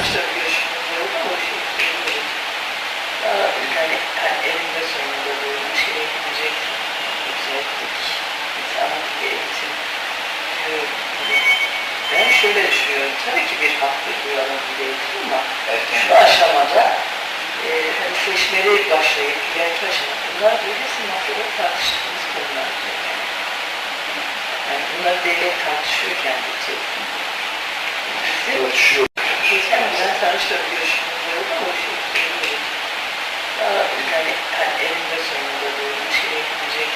tanıştığım görüşümüz oldu ama şey. Daha yani, yani eninde sonunda böyle bir şeye gidecek yükselttik. İnsanlık diyor. Ben şöyle düşünüyorum. Tabii ki bir haktır duyalım bir eğitim ama şu aşamada e, hani seçmeli başlayıp ileriki aşamada bunlar böylesi masada tartıştığımız konular. Yani bunları devlet tartışıyorken şu Geçen ben görüşümüz oldu ama şey. Daha yani, yani eninde sonunda böyle bir şeye gidecek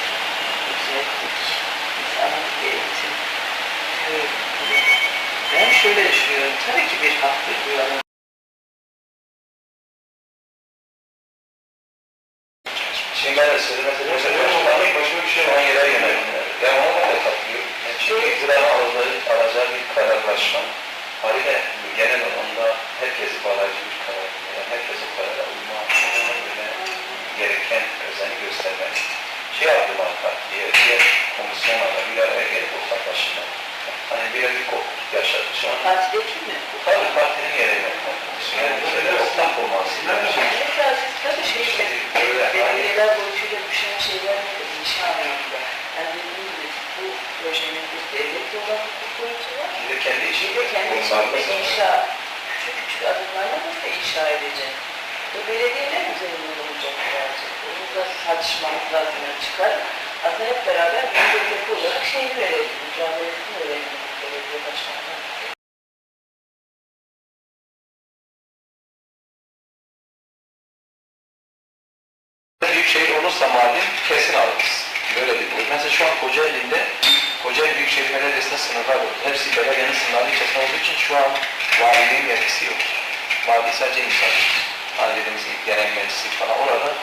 yükselttik. İnsanlık bir eğitim. Ben şöyle düşünüyorum. Tabii ki bir haktır duyalım. Şimdi ben de söylemesi mesela başkanlık başka bir şey olan yerler yönelimler. Yani ona ben de katılıyorum. Yani çünkü iktidarın alacağı, göstermek. Şey aklıma diye diğer komisyonlarla bir araya gelip ortaklaşma. Hani bir bir kopukluk yaşadı şu an. Partideki mi? Tabii partinin yerine yani böyle ortak olması. Yani şey, Mesela tabii şey, belediyeler boyutuyla düşen şeyler de inşa anlamında. Yani dediğim gibi bu projenin bir devlet olan hukuk boyutu var. bir de kendi içinde de kendi içinde inşa, küçük küçük adımlarla nasıl inşa edecek? Bu belediyeler üzerinde olacak. Lazım yani çıkar. Aslında hep beraber bir devlet olarak şeyi verelim, mücadelesini verelim belediye başkanına. Büyük şehir olursa malum kesin alırız. Böyle bir boyut. Mesela şu an Kocaeli'nde Kocaeli Büyükşehir Belediyesi'nde sınırlar var. Hepsi belediyenin sınırları içerisinde olduğu için şu an valiliğin yetkisi yok. Vali sadece inşaat. Hani dediğimiz gibi genel meclisi falan orada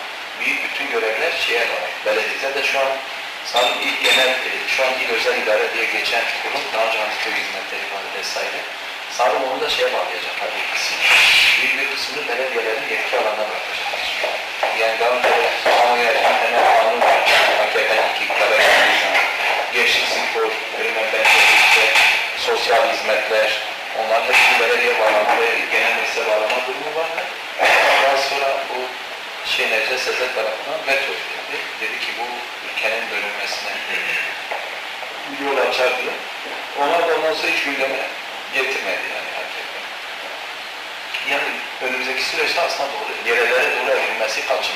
büyük bütün görevler şeye ait. Belediyede de şu an sanırım ilk genel, e, şu an il özel idare diye geçen kurum daha önce hani köy hizmetleri var vesaire. Sanırım onu da şeye bağlayacaklar bir kısmını. Büyük bir kısmını belediyelerin yetki alanına bırakacaklar. Yani daha önce kamuya temel kanun var. AKP'nin iki zaman. Gençlik spor, bilmem ben sosyal hizmetler, onların hepsini belediye bağlantı ve genel meclise ülkenin bölünmesine yol açar diye. Onlar da sonra hiç gündeme getirmedi yani AKP. Yani önümüzdeki süreçte aslında doğru, yerelere doğru evrilmesi kaçınılmaz.